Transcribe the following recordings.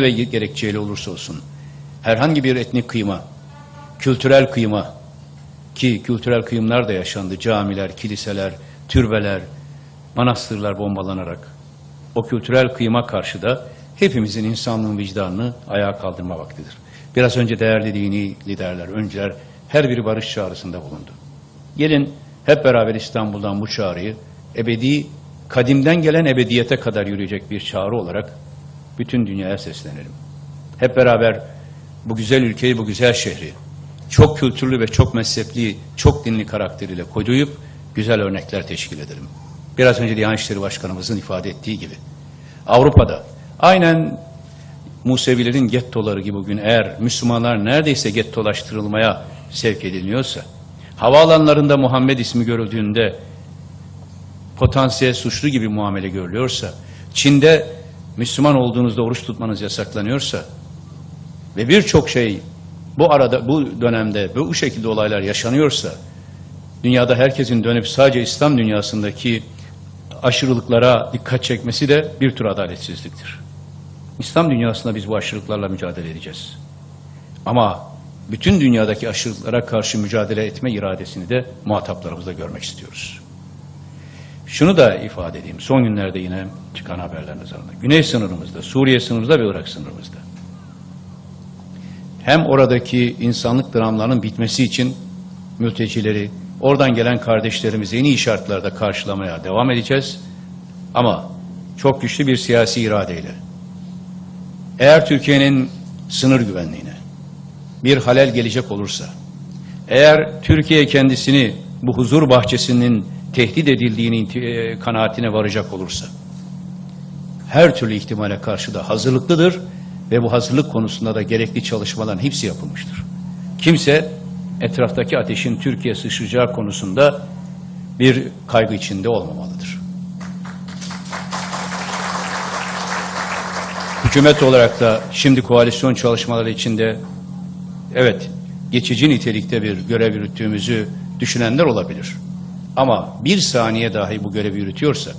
ve gerekçeyle olursa olsun herhangi bir etnik kıyma, kültürel kıyma ki kültürel kıyımlar da yaşandı. Camiler, kiliseler, türbeler, manastırlar bombalanarak o kültürel kıyıma karşı da hepimizin insanlığın vicdanını ayağa kaldırma vaktidir. Biraz önce değerli dini liderler, öncüler her biri barış çağrısında bulundu. Gelin hep beraber İstanbul'dan bu çağrıyı ebedi, kadimden gelen ebediyete kadar yürüyecek bir çağrı olarak bütün dünyaya seslenelim. Hep beraber bu güzel ülkeyi, bu güzel şehri çok kültürlü ve çok mezhepli, çok dinli karakteriyle koyuyup güzel örnekler teşkil edelim. Biraz önce Diyanet İşleri Başkanımızın ifade ettiği gibi Avrupa'da aynen Musevilerin gettoları gibi bugün eğer Müslümanlar neredeyse gettolaştırılmaya sevk ediliyorsa, havaalanlarında Muhammed ismi görüldüğünde potansiyel suçlu gibi muamele görülüyorsa, Çin'de Müslüman olduğunuzda oruç tutmanız yasaklanıyorsa ve birçok şey bu arada bu dönemde bu şekilde olaylar yaşanıyorsa dünyada herkesin dönüp sadece İslam dünyasındaki aşırılıklara dikkat çekmesi de bir tür adaletsizliktir. İslam dünyasında biz bu aşırılıklarla mücadele edeceğiz. Ama bütün dünyadaki aşırılıklara karşı mücadele etme iradesini de muhataplarımızda görmek istiyoruz. Şunu da ifade edeyim. Son günlerde yine çıkan haberler nazarında. Güney sınırımızda, Suriye sınırımızda ve Irak sınırımızda. Hem oradaki insanlık dramlarının bitmesi için mültecileri, oradan gelen kardeşlerimizi en iyi şartlarda karşılamaya devam edeceğiz. Ama çok güçlü bir siyasi iradeyle. Eğer Türkiye'nin sınır güvenliğine bir halel gelecek olursa, eğer Türkiye kendisini bu huzur bahçesinin tehdit edildiğini e, kanaatine varacak olursa, her türlü ihtimale karşı da hazırlıklıdır ve bu hazırlık konusunda da gerekli çalışmaların hepsi yapılmıştır. Kimse etraftaki ateşin Türkiye sıçrayacağı konusunda bir kaygı içinde olmamalıdır. Hükümet olarak da şimdi koalisyon çalışmaları içinde evet geçici nitelikte bir görev yürüttüğümüzü düşünenler olabilir. Ama bir saniye dahi bu görevi yürütüyorsak,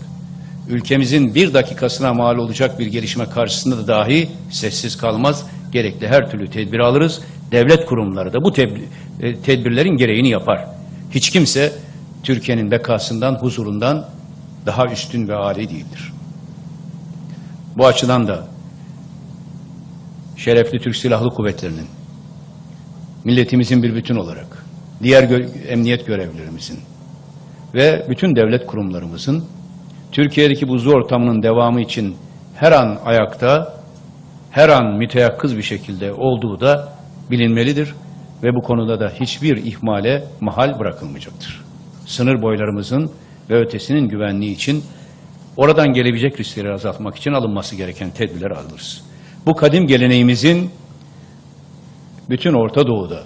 ülkemizin bir dakikasına mal olacak bir gelişme karşısında da dahi sessiz kalmaz, gerekli her türlü tedbir alırız. Devlet kurumları da bu e, tedbirlerin gereğini yapar. Hiç kimse Türkiye'nin bekasından, huzurundan daha üstün ve âli değildir. Bu açıdan da şerefli Türk Silahlı Kuvvetleri'nin, milletimizin bir bütün olarak, diğer gö emniyet görevlilerimizin, ve bütün devlet kurumlarımızın Türkiye'deki buzlu ortamının devamı için her an ayakta, her an müteyakkız bir şekilde olduğu da bilinmelidir ve bu konuda da hiçbir ihmale mahal bırakılmayacaktır. Sınır boylarımızın ve ötesinin güvenliği için oradan gelebilecek riskleri azaltmak için alınması gereken tedbirler alırız. Bu kadim geleneğimizin bütün Orta Doğu'da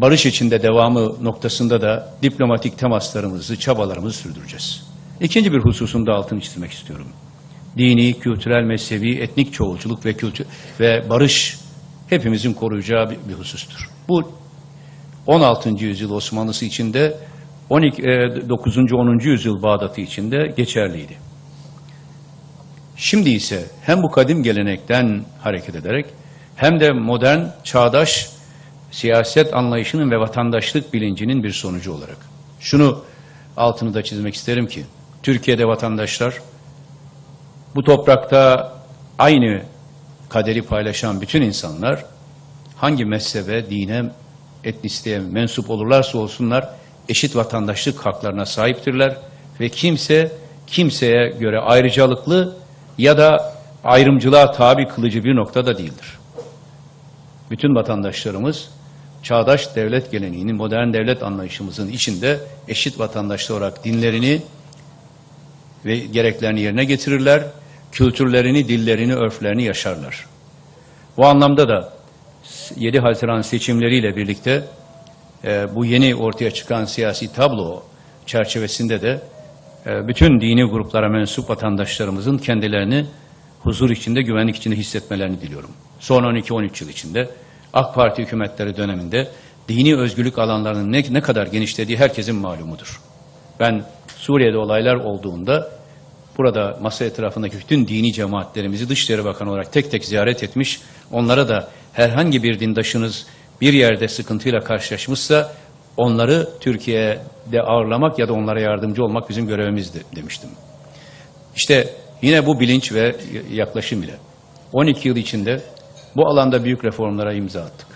barış içinde devamı noktasında da diplomatik temaslarımızı, çabalarımızı sürdüreceğiz. İkinci bir hususunda altını çizmek istiyorum. Dini, kültürel, mezhebi, etnik çoğulculuk ve kültür ve barış hepimizin koruyacağı bir, bir husustur. Bu 16. yüzyıl Osmanlısı içinde 12, 9. 10. yüzyıl Bağdat'ı içinde geçerliydi. Şimdi ise hem bu kadim gelenekten hareket ederek hem de modern, çağdaş siyaset anlayışının ve vatandaşlık bilincinin bir sonucu olarak. Şunu altını da çizmek isterim ki, Türkiye'de vatandaşlar bu toprakta aynı kaderi paylaşan bütün insanlar hangi mezhebe, dine, etnisliğe mensup olurlarsa olsunlar eşit vatandaşlık haklarına sahiptirler ve kimse kimseye göre ayrıcalıklı ya da ayrımcılığa tabi kılıcı bir noktada değildir. Bütün vatandaşlarımız çağdaş devlet geleneğinin, modern devlet anlayışımızın içinde eşit vatandaşlar olarak dinlerini ve gereklerini yerine getirirler, kültürlerini, dillerini, örflerini yaşarlar. Bu anlamda da 7 Haziran seçimleriyle birlikte e, bu yeni ortaya çıkan siyasi tablo çerçevesinde de e, bütün dini gruplara mensup vatandaşlarımızın kendilerini huzur içinde, güvenlik içinde hissetmelerini diliyorum. Son 12-13 yıl içinde AK Parti hükümetleri döneminde dini özgürlük alanlarının ne, ne kadar genişlediği herkesin malumudur. Ben Suriye'de olaylar olduğunda burada masa etrafındaki bütün dini cemaatlerimizi Dışişleri Bakanı olarak tek tek ziyaret etmiş. Onlara da herhangi bir dindaşınız bir yerde sıkıntıyla karşılaşmışsa onları Türkiye'de ağırlamak ya da onlara yardımcı olmak bizim görevimizdi demiştim. İşte yine bu bilinç ve yaklaşım ile 12 yıl içinde bu alanda büyük reformlara imza attık.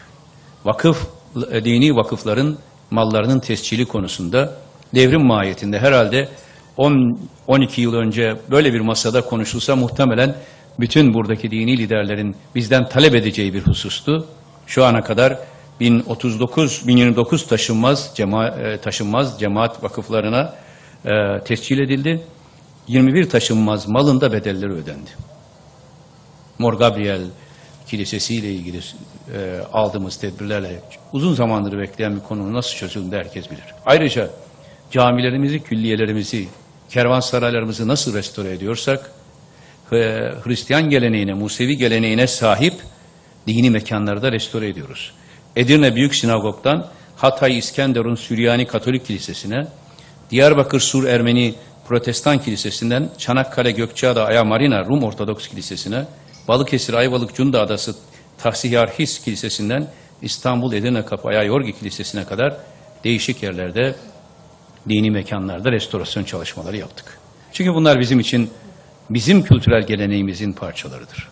Vakıf, dini vakıfların mallarının tescili konusunda devrim mahiyetinde herhalde 10, 12 yıl önce böyle bir masada konuşulsa muhtemelen bütün buradaki dini liderlerin bizden talep edeceği bir husustu. Şu ana kadar 1039, 1029 taşınmaz, cema, e, taşınmaz cemaat vakıflarına e, tescil edildi. 21 taşınmaz malın da bedelleri ödendi. Mor Gabriel Kilisesi ile ilgili e, aldığımız tedbirlerle uzun zamandır bekleyen bir konu nasıl çözüldü herkes bilir. Ayrıca camilerimizi, külliyelerimizi, kervansaraylarımızı nasıl restore ediyorsak, e, Hristiyan geleneğine, Musevi geleneğine sahip dini mekanları da restore ediyoruz. Edirne Büyük Sinagog'dan Hatay İskenderun Süryani Katolik Kilisesi'ne, Diyarbakır Sur Ermeni Protestan Kilisesi'nden Çanakkale Gökçeada Aya Marina Rum Ortodoks Kilisesi'ne, Balıkesir Ayvalık Cunda Adası Tahsihiyarhis Kilisesi'nden İstanbul Edirne Kapı Aya Yorgi Kilisesi'ne kadar değişik yerlerde dini mekanlarda restorasyon çalışmaları yaptık. Çünkü bunlar bizim için bizim kültürel geleneğimizin parçalarıdır.